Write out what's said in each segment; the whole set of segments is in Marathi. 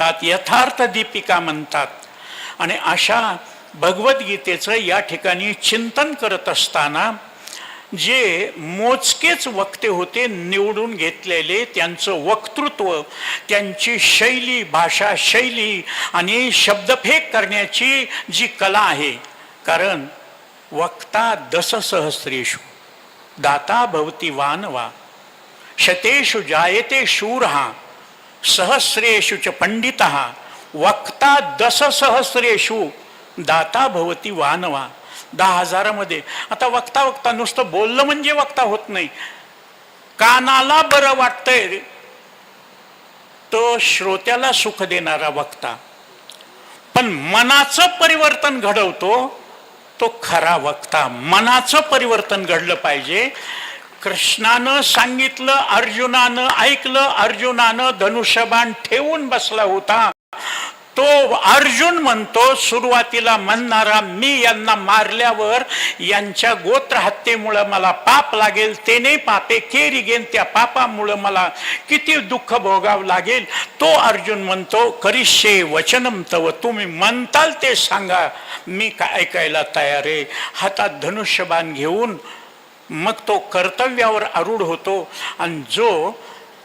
म्हणतात यथार्थ दीपिका म्हणतात. आणि अशा भगवद्गीतेचं या ठिकाणी चिंतन करत असताना जे मोजकेच वक्ते होते निवडून घेतलेले त्यांचं वक्तृत्व त्यांची शैली भाषा शैली आणि शब्दफेक करण्याची जी कला आहे. कारण वक्ता दशसहस्रेषु दाता भवती वानवा शतेषु जायते शूरहा सहस्रेषु च पंडित वक्ता दशसहस्रेषु दाता भवती वानवा. दहा हजारामध्ये. आता वक्ता वक्ता नुसतं बोललं म्हणजे वक्ता होत नाही. कानाला बरं वाटतंय. तो श्रोत्याला सुख देणारा वक्ता. पण मनाचं परिवर्तन घडवतो तो खरा वक्ता. मनाचं परिवर्तन घडलं पाहिजे. कृष्णानं सांगितलं अर्जुनानं ऐकलं अर्जुनानं धनुष्यबाण ठेवून बसला होता. तो अर्जुन म्हणतो सुरुवातीला म्हणणारा मी यांना मारल्यावर यांच्या गोत्र हत्येमुळं मला पाप लागेल ते नाही पापे केरी घेन त्या पापामुळं मला किती दुःख भोगावं लागेल. तो अर्जुन म्हणतो करिष्ये वचनम तव तुम्ही म्हणताल ते सांगा मी काय ऐकायला तयार आहे? हातात धनुष्यबाण घेऊन मग तो कर्तव्यावर आरूढ होतो आणि जो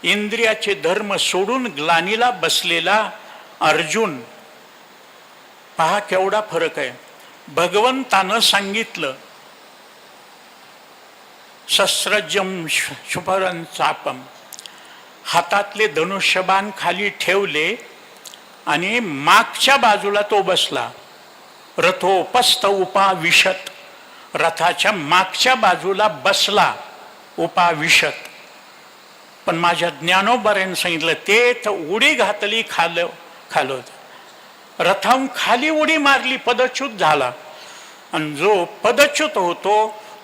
इंद्रियाचे धर्म सोडून ग्लानीला बसलेला अर्जुन पहा केवढा फरक आहे. भगवंतानं सांगितलं सस्रजम शुभरन चापम हातातले धनुष्यबाण खाली ठेवले आणि मागच्या बाजूला तो बसला. रथोपस्त उपाविशत रथाच्या मागच्या बाजूला बसला उपाविशत. पण माझ्या ज्ञानोबऱ्याने सांगितलं ते तर उडी घातली खाल खालो रथाहून खाली उडी मारली पदच्युत झाला. आणि जो पदच्युत होतो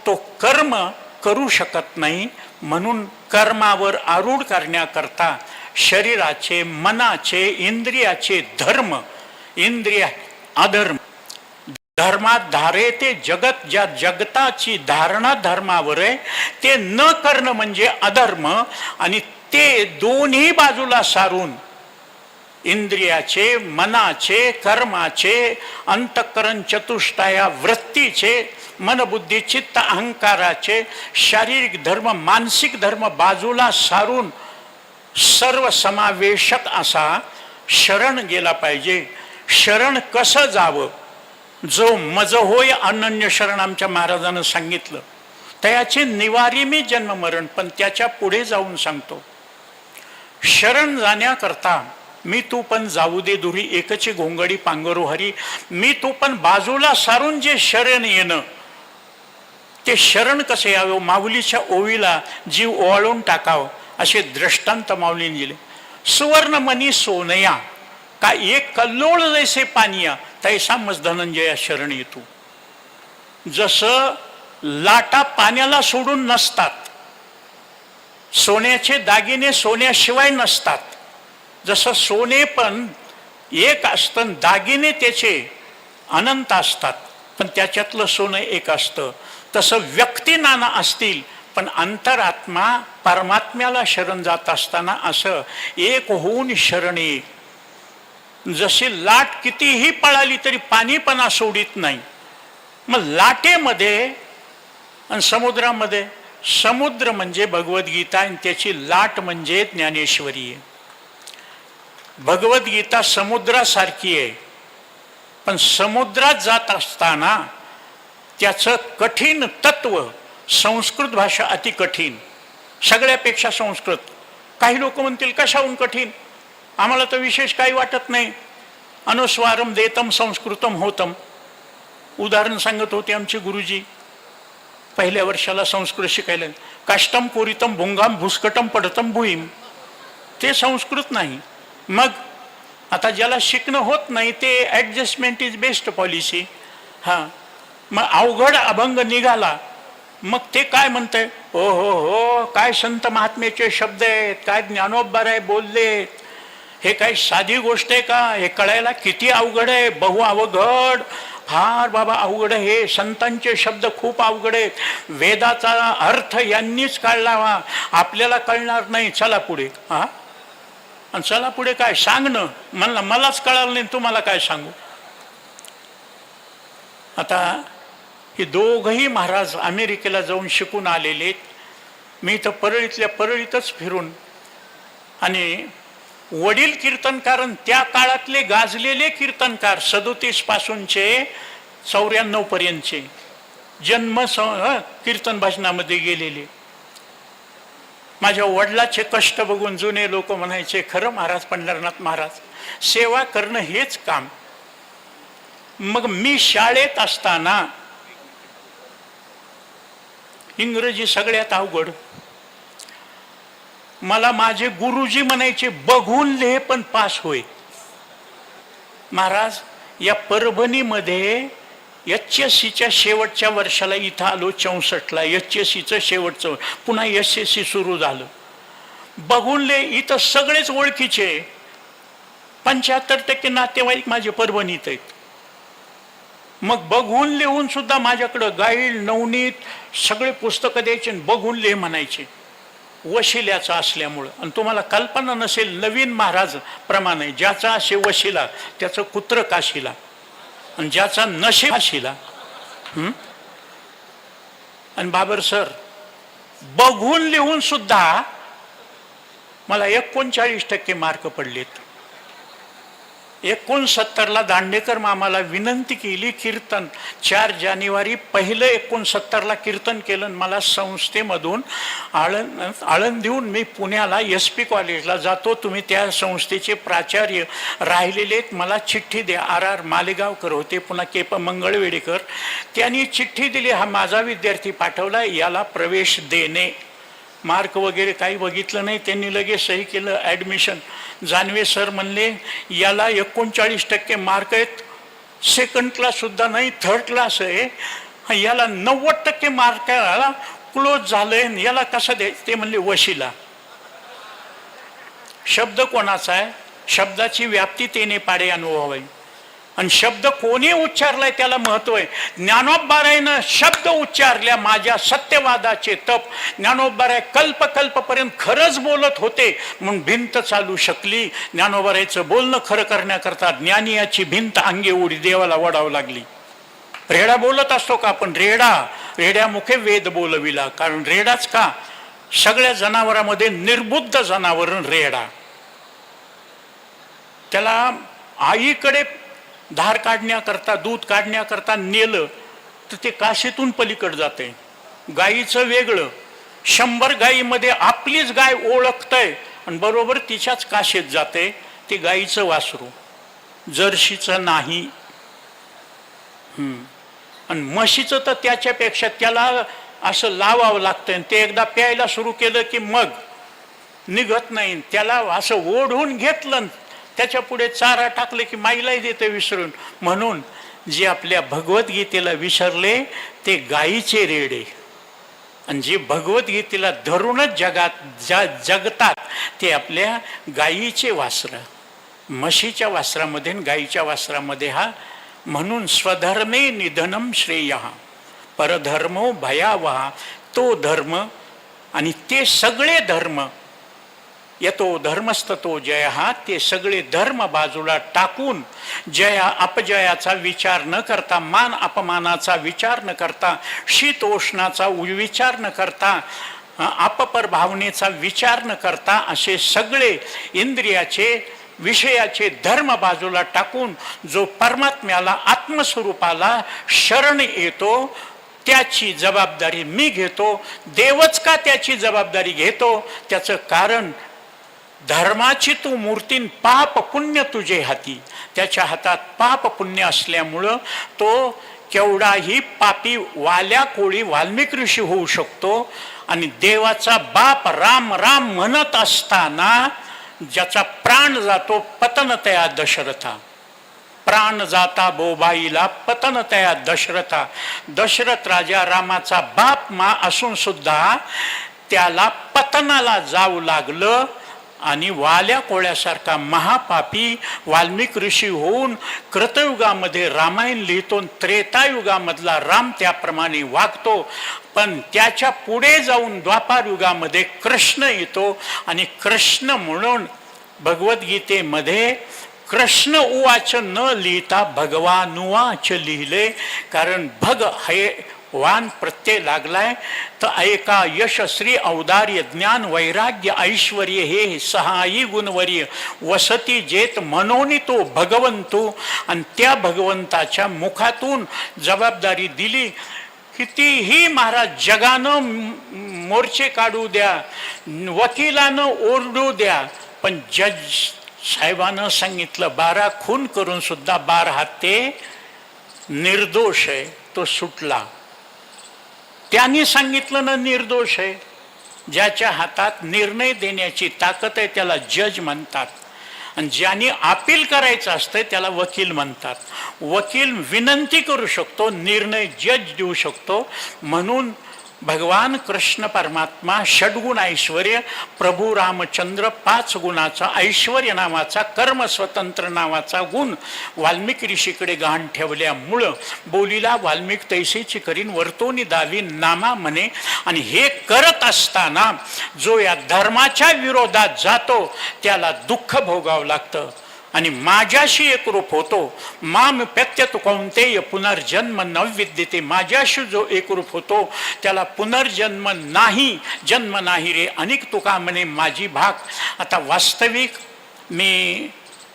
तो कर्म करू शकत नाही. म्हणून कर्मावर आरूढ करण्याकरता शरीराचे मनाचे इंद्रियाचे धर्म इंद्रिया अधर्म धर्मात धारे ते जगत ज्या जगताची धारणा धर्मावर आहे ते न करणं म्हणजे अधर्म आणि ते दोन्ही बाजूला सारून इंद्रियाचे मनाचे कर्माचे अंतकरण चतुष्टया वृत्तीचे मनबुद्धी चित्त अहंकाराचे शारीरिक धर्म मानसिक धर्म बाजूला सारून सर्व समावेशक असा शरण गेला पाहिजे. शरण कसं जावं? जो मज होय अनन्य शरण आमच्या महाराजानं सांगितलं त्याचे निवारी मी जन्म मरण पण त्याच्या पुढे जाऊन सांगतो. शरण जाण्याकरता मी तू पण जाऊ दे दुरी एकची घोंगडी पांगरू हरी. मी तू पण बाजूला सारून जे शरण येणं ते शरण कसे यावं? माऊलीच्या ओवीला जीव ओवाळून टाकावं असे दृष्टांत माऊलीने दिले. सुवर्णमणी सोनया का एक कल्लोळ जैसे पानिया तैसा मज धनंजया शरण येतो. जसं लाटा पाण्याला सोडून नसतात सोन्याचे दागिने सोन्याशिवाय नसतात जसं सोने पण एक असतं दागिने त्याचे अनंत असतात पण त्याच्यातलं सोनं एक असतं. तसं व्यक्ती नाना असतील पण अंतरात्मा परमात्म्याला शरण जात असताना असं एक होऊन शरणे. जशी लाट कितीही पळाली तरी पाणीपणा सोडित नाही. मग लाटेमध्ये आणि समुद्रामध्ये समुद्र म्हणजे भगवद्गीता आणि त्याची लाट म्हणजे ज्ञानेश्वरी. आहे भगवद्गीता समुद्रासारखी आहे. पण समुद्रात जात असताना त्याचं कठीण तत्व संस्कृत भाषा अति कठीण सगळ्यापेक्षा संस्कृत. काही लोक म्हणतील कशाहून कठीण? आम्हाला तर विशेष काही वाटत नाही. अनुस्वारम देतम संस्कृतम होतम उदाहरण सांगत होते आमचे गुरुजी. पहिल्या वर्षाला संस्कृत शिकायला. काष्टम कोरितम भुंगाम भुसकटम पडतम भुईम ते संस्कृत नाही. मग आता ज्याला शिकणं होत नाही ते ॲडजस्टमेंट इज बेस्ट पॉलिसी हां. मग अवघड अभंग निघाला. मग ते काय म्हणतंय? ओ हो हो काय संत महात्म्याचे शब्द आहेत? काय ज्ञानोबा आहे बोलले हे काही साधी गोष्ट आहे का? हे कळायला किती अवघड आहे? बहु अवघड. फार बाबा अवघड आहे. हे संतांचे शब्द खूप अवघड आहेत. वेदाचा अर्थ यांनीच काढला आपल्याला कळणार नाही. चला पुढे. हा? आणि चला पुढे काय? सांगणं म्हणलं मलाच कळालं नाही. तुम्हाला काय सांगू? आता हे दोघही महाराज अमेरिकेला जाऊन शिकून आलेले मी तर परळीतल्या परळीतच फिरून आणि वडील कीर्तनकार त्या काळातले गाजलेले कीर्तनकार सदोतीस पासूनचे चौऱ्याण्णव पर्यंतचे जन्म स कीर्तन भाषणामध्ये गेलेले. माझ्या वडिलाचे कष्ट बघून जुने लोक म्हणायचे खरं महाराज पंढरनाथ महाराज सेवा करणं हेच काम. मग मी शाळेत असताना इंग्रजी सगळ्यात अवघड मला माझे गुरुजी म्हणायचे बघून ले पण पास होय. महाराज या परभणीमध्ये एच एस सीच्या शेवटच्या वर्षाला इथं आलो चौसष्टला. एच एस सीचं शेवटचं पुन्हा एस एस सी सुरू झालं. बघूनले इथं सगळेच ओळखीचे. पंच्याहत्तर टक्के नातेवाईक माझे परभणीत आहेत. मग बघून लिहून सुद्धा माझ्याकडं गाईड नवनीत सगळे पुस्तकं द्यायचे आणि बघून लिह म्हणायचे. वशिल्याचा असल्यामुळं. आणि तुम्हाला कल्पना नसेल नवीन महाराज प्रमाणे ज्याचा असे वशिला त्याचं कुत्र काशीला आणि ज्याचा नशे काशीला आणि बाबर सर बघून लिहून सुद्धा मला एकोणचाळीस टक्के मार्क पडलेत. एकोणसत्तरला दांडेकर मामाला विनंती केली कीर्तन. चार जानेवारी पहिलं एकोणसत्तरला कीर्तन केलं मला संस्थेमधून आळंद आळंद देऊन मी पुण्याला एस पी कॉलेजला जातो. तुम्ही त्या संस्थेचे प्राचार्य राहिलेले आहेत. मला चिठ्ठी द्या. आर आर मालेगावकर होते पुन्हा के प मंगळवेडेकर. त्यांनी चिठ्ठी दिली. हा माझा विद्यार्थी पाठवला. याला प्रवेश देणे. मार्क वगैरे काही बघितलं नाही त्यांनी लगेच सही केलं ॲडमिशन जानवे सर म्हणले याला एकोणचाळीस टक्के मार्क आहेत. सेकंड क्लाससुद्धा नाही थर्ड क्लास आहे. याला नव्वद टक्के मार्क क्लोज झालंय याला कसं दे ते म्हणले वशिला. शब्द कोणाचा आहे? शब्दाची व्याप्ती तेने पाडे अनुभव आणि शब्द कोणी उच्चारलाय त्याला महत्त्व आहे. ज्ञानोबारायनं शब्द उच्चारल्या माझ्या सत्यवादाचे तप. ज्ञानोबाराय कल्प कल्पपर्यंत खरंच बोलत होते म्हणून भिंत चालू शकली. ज्ञानोबारायचं बोलणं खरं करण्याकरता ज्ञानियाची भिंत अंगे उडी देवाला वडावं लागली. रेडा बोलत असतो का आपण? रेडा. रेड्यामुखे वेद बोलविला. कारण रेडाच का? सगळ्या जनावरांमध्ये निर्बुद्ध जनावर रेडा. त्याला आईकडे धार काढण्याकरता दूध काढण्याकरता नेलं तर ते काशीतून पलीकडे जाते गाईचं वेगळं. शंभर गायीमध्ये आपलीच गाय ओळखतंय आणि बरोबर तिच्याच काशेत जाते ते गाईचं वासरू. जर्शीचं नाही. आणि म्हशीचं तर त्याच्यापेक्षा त्याला असं लावावं लागतं आणि ते एकदा प्यायला सुरू केलं की मग निघत नाही. त्याला असं ओढून घेतलं त्याच्या पुढे चारा टाकले की माईलाही देते विसरून. म्हणून जे आपल्या भगवद्गीतेला विसरले ते गायीचे रेडे. आणि जे भगवद्गीतेला धरूनच जगात जा जगतात ते आपल्या गायीचे वासर. म्हशीच्या वासरामध्ये गायीच्या वासरामध्ये हा म्हणून स्वधर्मे निधनम श्रेय. परधर्मो भयावहा तो धर्म आणि ते सगळे धर्म येतो धर्मस्ततो जय हा ते सगळे धर्म बाजूला टाकून जया अपजयाचा विचार न करता मान अपमानाचा विचार न करता शीतोष्णाचा विचार न करता अपपर भावनेचा विचार न करता असे सगळे इंद्रियाचे विषयाचे धर्म बाजूला टाकून जो परमात्म्याला आत्मस्वरूपाला शरण येतो त्याची जबाबदारी मी घेतो. देवच का त्याची जबाबदारी घेतो? त्याचं कारण धर्माची तू मूर्तीन पाप पुण्य तुझे हाती. त्याच्या हातात पाप पुण्य असल्यामुळं तो केवढाही पापी वाल्या कोळी वाल्मिक ऋषी होऊ शकतो. आणि देवाचा बाप राम राम म्हणत असताना ज्याचा प्राण जातो पतनतया दशरथा. प्राण जाता बोबाईला पतन तया दशरथा. दशरथ राजा रामाचा बाप मा असून सुद्धा त्याला पतनाला जाऊ लागलं. आणि वाल्या कोळ्यासारखा महापापी वाल्मिक ऋषी होऊन कृतयुगामध्ये रामायण लिहितो त्रेतायुगामधला राम त्याप्रमाणे वागतो. पण त्याच्या पुढे जाऊन द्वापार युगामध्ये कृष्ण येतो आणि कृष्ण म्हणून भगवद्गीतेमध्ये कृष्ण उवाच न लिहिता भगवानुवाच लिहिले. कारण भग हे वान प्रत्यय लागलाय. तर ऐका यश श्री औदार्य ज्ञान वैराग्य ऐश्वर हे सहाई गुणवर्य वसती जेत मनोनी तो भगवंतो. आणि त्या भगवंताच्या मुखातून जबाबदारी दिली. कितीही महाराज जगानं मोर्चे काढू द्या वकिलानं ओरडू द्या पण जज साहेबानं सांगितलं बारा खून करून सुद्धा बार हाते निर्दोष आहे तो सुटला. त्यांनी सांगितलं ना निर्दोष आहे. ज्याच्या हातात निर्णय देण्याची ताकद आहे त्याला जज म्हणतात. आणि ज्यांनी अपील करायचं असतं त्याला वकील म्हणतात. वकील विनंती करू शकतो निर्णय जज देऊ शकतो. म्हणून भगवान कृष्ण परमात्मा षडगुण ऐश्वर प्रभू रामचंद्र पाच गुणाचा ऐश्वर नावाचा कर्म स्वतंत्र नावाचा गुण वाल्मिक ऋषीकडे गहाण ठेवल्यामुळं बोलीला वाल्मिक तैसेची करीन वर्तोनी दावी नामा म्हणे. आणि हे करत असताना जो या धर्माच्या विरोधात जातो त्याला दुःख भोगावं लागतं. आणि माझ्याशी एकरूप होतो. माम प्रत्यत कोणतेय पुनर्जन्म न विद्यते. माझ्याशी जो एकरूप होतो त्याला पुनर्जन्म नाही जन्म नाही रे. अनेक तुका म्हणे माझी भाग. आता वास्तविक मी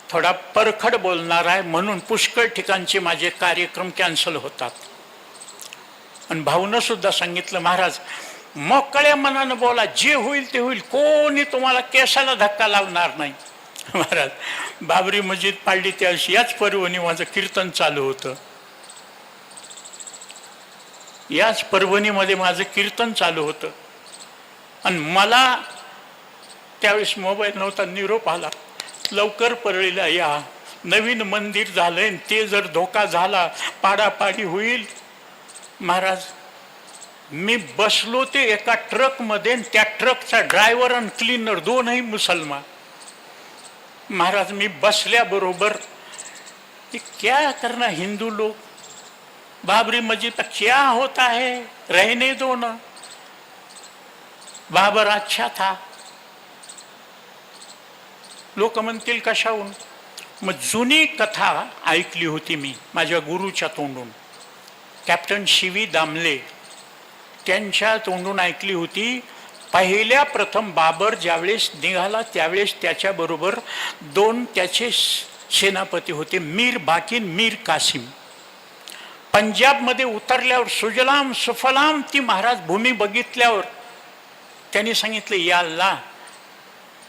थोडा परखड बोलणार आहे म्हणून पुष्कळ ठिकाणचे माझे कार्यक्रम कॅन्सल होतात. आणि भाऊनं सुद्धा सांगितलं महाराज मोकळ्या मनानं बोला. जे होईल ते होईल. कोणी तुम्हाला केसाला धक्का लावणार नाही. महाराज. बाबरी मस्जिद पाडली त्या दिवशी याच पर्वणी माझं कीर्तन चालू होतं. याच परभणीमध्ये माझं कीर्तन चालू होतं. आणि मला त्यावेळेस मोबाईल नव्हता निरोप आला. लवकर परळीला या. नवीन मंदिर झालंय आणि ते जर धोका झाला पाडापाडी होईल. महाराज मी बसलो ते एका ट्रकमध्ये त्या ट्रकचा ड्रायव्हर आणि क्लीनर दोनही मुसलमान. महाराज मी बसल्याबरोबर कि क्या करना हिंदू लोग? बाबरी मस्जिद का क्या होता है? रहने दो ना। बाबर अच्छा था। लोक म्हणतील कशाहून? मग जुनी कथा ऐकली होती मी माझ्या गुरुच्या तोंडून. कॅप्टन शिवी दामले त्यांच्या तोंडून ऐकली होती पहिल्या प्रथम बाबर ज्यावेळेस निघाला त्यावेळेस त्याच्याबरोबर दोन त्याचे सेनापती होते मीर बाकीन मीर कासिम. पंजाबमध्ये उतरल्यावर सुजलाम सुफलाम ती महाराज भूमी बघितल्यावर त्यांनी सांगितलं या अल्लाह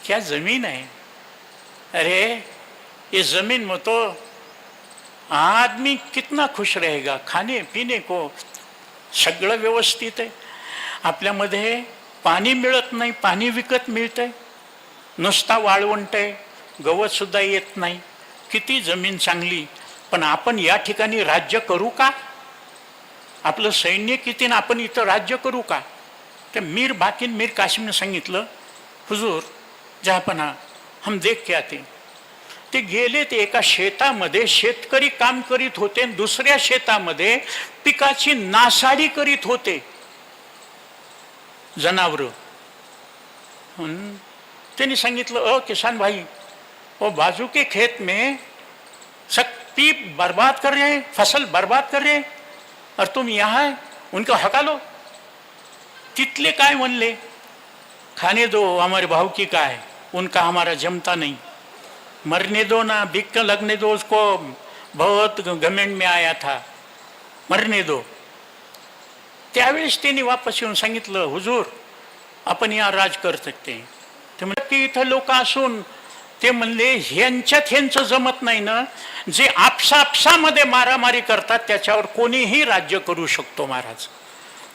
क्या जमीन आहे? अरे ये जमीन म्हणतो तो आदमी कितना खुश रहेगा खाने पिणे को सगळं व्यवस्थित आहे. आपल्यामध्ये पाणी मिळत नाही पाणी विकत मिळतंय. नुसता वाळवंट आहे गवतसुद्धा येत नाही. किती जमीन चांगली. पण आपण या ठिकाणी राज्य करू का? आपलं सैन्य किती ना आपण इथं राज्य करू का? तर मीर बाकीन मीर कासिमने सांगितलं हुजूर जहापना हम देख के आते ते गेले ते एका शेतामध्ये शेतकरी काम करीत होते आणि दुसऱ्या शेतामध्ये पिकाची नासाडी करीत होते. जनावर. त्यांनी सांगितलं, अ, किसान भाई, वो बाजू के खेत में शक्ति बर्बाद कर रहे हैं, फ़सल बर्बाद कर रहे हैं, और तुम यहाँ है, उनका हकालो तिथले काय म्हणले खाने दो, हमारे भाव की का है, उनका हमारा जमता नहीं। मरने दो ना बिक लगने दो, उसको बहुत घमेंड में आया था। मरने दो। त्यावेळेस त्यांनी वापस येऊन सांगितलं हुजूर आपण या राज कर सकते ते म्हणजे की इथं लोक असून ते म्हणले ह्यांच्यात ह्यांचं जमत नाही ना. जे आपसापसामध्ये मारामारी करतात त्याच्यावर कोणीही राज्य करू शकतो महाराज.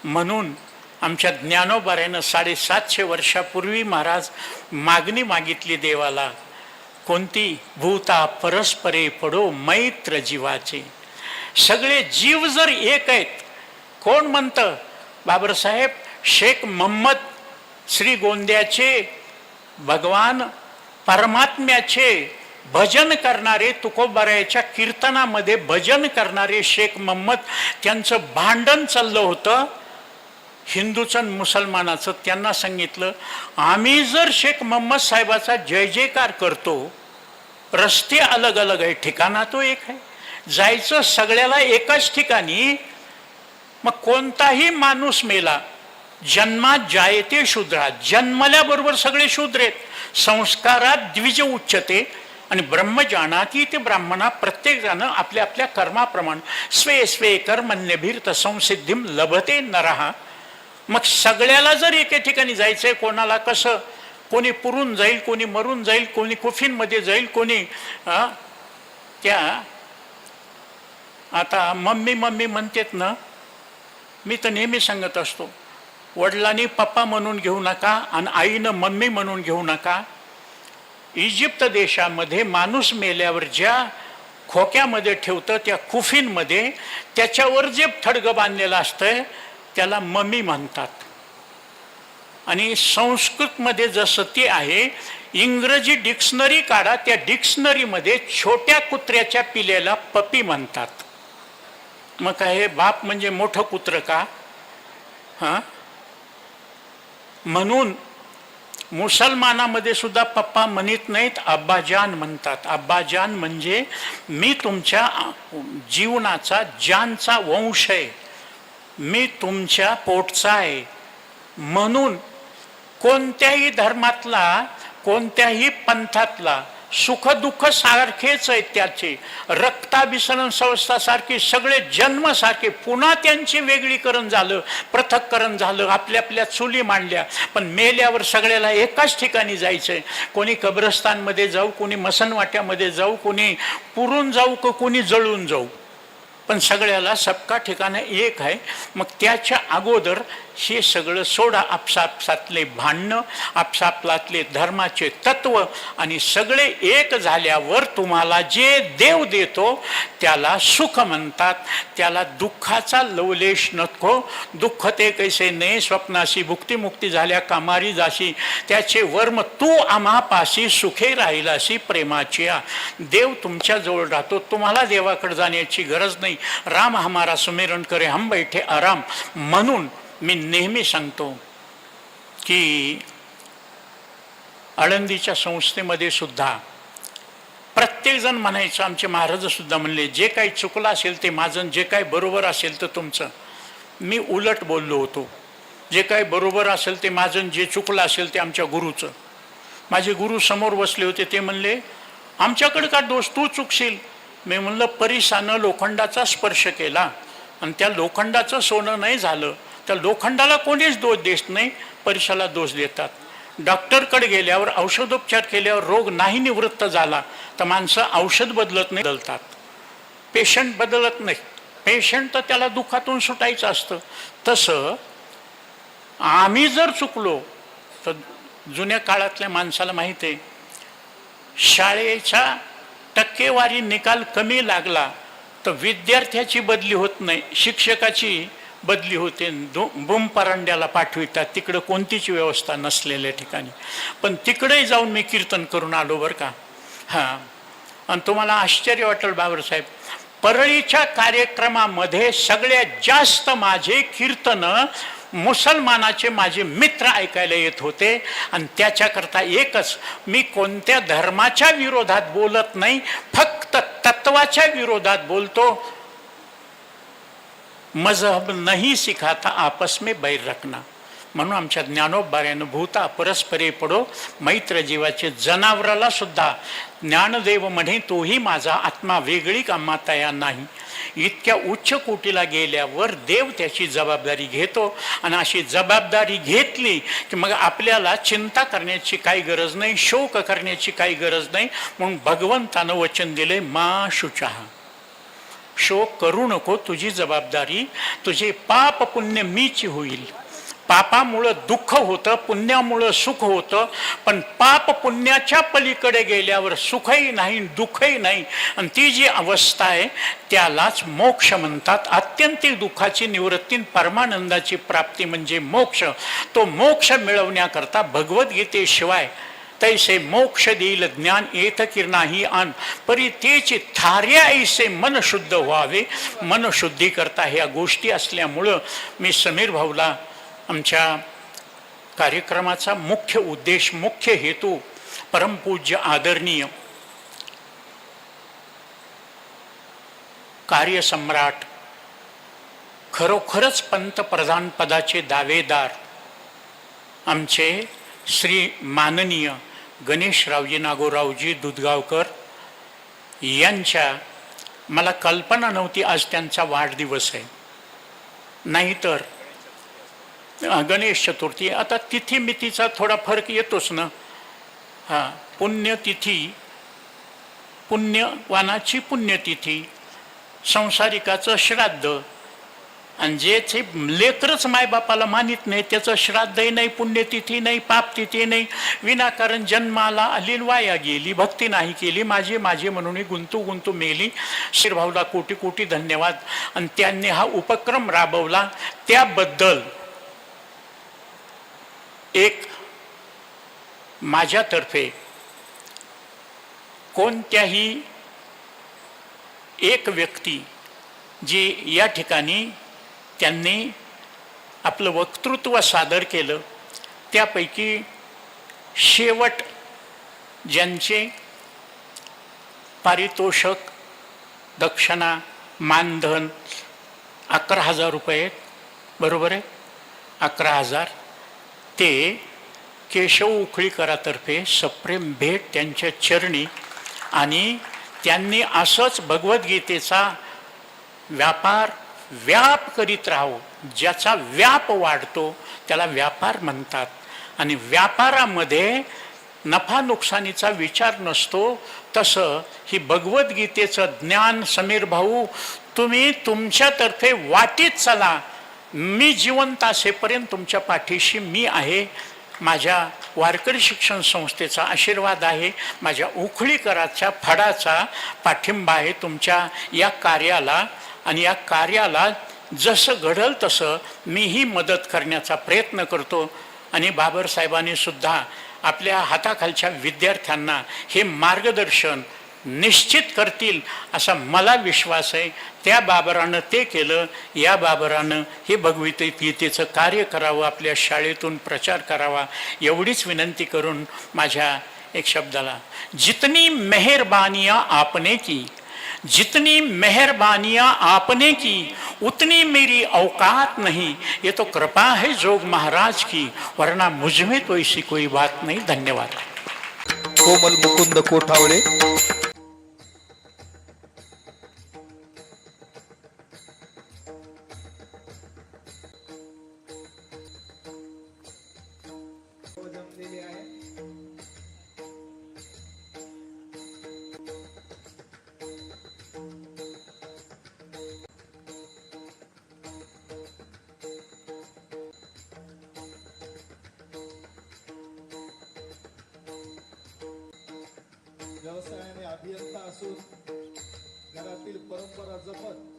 म्हणून आमच्या ज्ञानोबाऱ्यानं साडेसातशे वर्षापूर्वी महाराज मागणी मागितली देवाला कोणती? भूता परस्परे पडो मैत्र जीवाचे. सगळे जीव जर एक आहेत कोण म्हणतं? बाबरसाहेब शेख मोहम्मद श्री गोंद्याचे भगवान परमात्म्याचे भजन करणारे तुकोबारायाच्या कीर्तनामध्ये भजन करणारे शेख मोहम्मद त्यांचं भांडण चाललं होतं. हिंदूचं आणि मुसलमानाचं त्यांना सांगितलं आम्ही जर शेख मोहम्मद साहेबाचा जय जयकार करतो रस्ते अलग अलग आहे ठिकाणा तो एक आहे. जायचं सगळ्याला एकाच ठिकाणी मग कोणताही माणूस मेला जन्मात जायते शूद्रा जन्मल्याबरोबर सगळे शूद्र आहेत. संस्कारात द्विज उच्चते आणि ब्रह्मजाना की ते ब्राह्मणा प्रत्येक जण आपल्या आपल्या कर्माप्रमाणे स्वे स्वे कर्मन्यभीर संसिद्धीम लभते नरहा. मग सगळ्याला जर एके ठिकाणी जायचं आहे कोणाला कसं? कोणी पुरून जाईल कोणी मरून जाईल कोणी कुफींमध्ये जाईल कोणी त्या आता मम्मी मम्मी म्हणतेत ना मी तर नेहमी सांगत असतो वडिलांनी पप्पा म्हणून घेऊ नका आणि आईनं मम्मी म्हणून घेऊ नका. इजिप्त देशामध्ये माणूस मेल्यावर ज्या खोक्यामध्ये ठेवतं त्या कुफीनमध्ये त्याच्यावर जे थडगं बांधलेलं असतं त्याला मम्मी म्हणतात. आणि संस्कृतमध्ये जसं ते आहे इंग्रजी डिक्शनरी काढा त्या डिक्शनरीमध्ये छोट्या कुत्र्याच्या पिलेला पपी म्हणतात. मग काय हे बाप म्हणजे मोठं कुत्र का? हां? म्हणून मुसलमानामध्ये सुद्धा पप्पा म्हणत नाहीत अब्बाजान म्हणतात. अब्बाजान म्हणजे मी तुमच्या जीवनाचा जानचा वंश आहे मी तुमच्या पोटचा आहे. म्हणून कोणत्याही धर्मातला कोणत्याही पंथातला सुख दुःख सारखेच आहेत त्याचे. रक्ताभिसरण संस्थासारखे सगळे जन्मसारखे पुन्हा त्यांचे वेगळीकरण झालं पृथक्करण झालं आपल्या आपल्या चुली मांडल्या. पण मेल्यावर सगळ्याला एकाच ठिकाणी जायचंय. कोणी कब्रस्तानमध्ये जाऊ कोणी मसनवाट्यामध्ये जाऊ कोणी पुरून जाऊ का कोणी जळून जाऊ. पण सगळ्याला सबका ठिकाणं एक आहे. मग त्याच्या अगोदर हे सगळं सोडा आपसापसातले भांडणं आपसापलातले धर्माचे तत्व आणि सगळे एक झाल्यावर तुम्हाला जे देव देतो त्याला सुख म्हणतात. त्याला दुःखाचा लवलेश नको. दुःख ते कैसे ने स्वप्नाशी भुक्तिमुक्ती झाल्या कामारी जाशी. त्याचे वर्म तू आम्हापाशी सुखे राहिलाशी प्रेमाची आ. देव तुमच्याजवळ राहतो. तुम्हाला देवाकडे जाण्याची गरज नाही. राम हमारा सुमिरण करे हम बैठे आराम। म्हणून मी नेहमी सांगतो की आळंदीच्या संस्थेमध्ये सुद्धा प्रत्येकजण म्हणायचं आमचे महाराजसुद्धा म्हणले जे काही चुकलं असेल ते माझं जे काही बरोबर असेल तर तुमचं. मी उलट बोललो होतो जे काही बरोबर असेल ते माझं जे चुकलं असेल ते आमच्या गुरुचं. माझे गुरु समोर बसले होते ते म्हणले आमच्याकडे का दोष? तू चुकशील. मी म्हणलं परिसानं लोखंडाचा स्पर्श केला आणि त्या लोखंडाचं सोनं नाही झालं त्या लोखंडाला कोणीच दोष देत नाही परिसाला दोष देतात. डॉक्टरकडे गेल्यावर औषधोपचार केल्यावर रोग नाही निवृत्त झाला तर माणसं औषध बदलत नाही बदलतात. पेशंट बदलत नाही. पेशंट तर त्याला दुःखातून सुटायचं असतं. तसं आम्ही जर चुकलो तर जुन्या काळातल्या माणसाला माहिती आहे शाळेच्या टक्केवारी निकाल कमी लागला तर विद्यार्थ्याची बदली होत नाही शिक्षकाची बदली होते दो बुम परांड्याला पाठवितात. तिकडं कोणतीच व्यवस्था नसलेल्या ठिकाणी. पण तिकडेही जाऊन मी कीर्तन करून आलो बरं का. हां. आणि तुम्हाला आश्चर्य वाटेल बाबरसाहेब परळीच्या कार्यक्रमामध्ये सगळ्यात जास्त माझे कीर्तनं मुसलमानाचे माझे मित्र ऐकायला येत होते. आणि त्याच्याकरता एकच मी कोणत्या धर्माच्या विरोधात बोलत नाही फक्त तत्वाच्या विरोधात बोलतो. मजहब नहीं सिखाता आपस में बैर रखना. म्हणून आमच्या ज्ञानोबाऱ्यानुभूता परस्परे पडो. मैत्र जीवाचे जनावराला सुद्धा ज्ञानदेव म्हणे तोही माझा आत्मा वेगळी कामातया नाही. इतक्या उच्च कोटीला गेल्यावर देव त्याची जबाबदारी घेतो. आणि अशी जबाबदारी घेतली की मग आपल्याला चिंता करण्याची काही गरज नाही शोक करण्याची काही गरज नाही. म्हणून भगवंतानं वचन दिले मा शुचहा शोक करू नको तुझी जबाबदारी तुझे पाप पुण्य मीची होईल. पापामुळं दुःख होतं पुण्यामुळं सुख होतं पण पाप पुण्याच्या पलीकडे गेल्यावर सुखही नाही दुःखही नाही. आणि ती जी अवस्था आहे त्यालाच मोक्ष म्हणतात. आत्यंतिक दुःखाची निवृत्ती परमानंदाची प्राप्ती म्हणजे मोक्ष. तो मोक्ष मिळवण्याकरता भगवद्गीतेशिवाय तैसे मोक्ष देईल ज्ञान येत की नाही आण परी तेची थार्या ऐसे मन शुद्ध व्हावे. मन शुद्धी करता ह्या गोष्टी असल्यामुळं मी समीर भाऊला आमच्या कार्यक्रमाचा मुख्य उद्देश मुख्य हेतू परमपूज्य आदरणीय कार्यसम्राट खरोखरच पंतप्रधान पदाचे दावेदार आमचे श्री माननीय गणेशरावजी नागोरावजी दुधगावकर यांच्या मला कल्पना नव्हती आज त्यांचा वाढदिवस आहे. नाहीतर गणेश चतुर्थी. आता तिथी मितीचा थोडा फरक येतोच ना. हां पुण्यतिथी पुण्यवानाची पुण्यतिथी संसारिकाचं श्राद्ध. आणि जेचे लेकरच मायबापाला मानित नाही त्याचं श्राद्धही नाही पुण्यतिथी नाही पापतिथी नाही. विनाकारण जन्माला आली वाया गेली भक्ती नाही केली माझी माझी म्हणून गुंतू गुंतू मेली. शिरभाऊला कोटी कोटी धन्यवाद. आणि त्यांनी हा उपक्रम राबवला. त्याबद्दल एक माझ्यातर्फे कोणत्याही एक व्यक्ती जी या ठिकाणी त्यांनी आपलं वक्तृत्व सादर केलं त्यापैकी शेवट ज्यांचे पारितोषक दक्षिणा मानधन अकरा हजार रुपये आहेत. बरोबर आहे अकरा हजार ते केशव उखळीकरातर्फे सप्रेम भेट त्यांच्या चरणी आणि त्यांनी असंच भगवद्गीतेचा व्यापार व्याप करीत राहो ज्याचा व्याप वाढतो त्याला व्यापार म्हणतात. आणि व्यापारामध्ये नफा नुकसानीचा विचार नसतो तसं ही भगवद्गीतेचं ज्ञान समीर भाऊ तुम्ही तुमच्यातर्फे वाटीत चला. मी जिवंत असेपर्यंत तुमच्या पाठीशी मी आहे. माझ्या वारकरी शिक्षण संस्थेचा आशीर्वाद आहे. माझ्या उखळीकराच्या फडाचा पाठिंबा आहे तुमच्या या कार्याला. आणि या कार्याला जसं घडल तसं मीही मदत करण्याचा प्रयत्न करतो. आणि बाबरसाहेबांनीसुद्धा आपल्या हाताखालच्या विद्यार्थ्यांना हे मार्गदर्शन निश्चित करतील असा मला विश्वास आहे. त्या बाबरानं ते केलं. या बाबरानं हे भगवित गीतेचं कार्य करावं आपल्या शाळेतून प्रचार करावा एवढीच विनंती करून माझ्या एक शब्दाला जितनी मेहरबानिया आपने की जितनी मेहरबानियाँ आपने की उतनी मेरी औकात नहीं। ये तो कृपा है जोग महाराज की वरना मुझमें तो ऐसी कोई बात नहीं। धन्यवाद। कोमल मुकुंद कोठावले व्यवसायाने अभियंता असून घरातील परंपरा जपत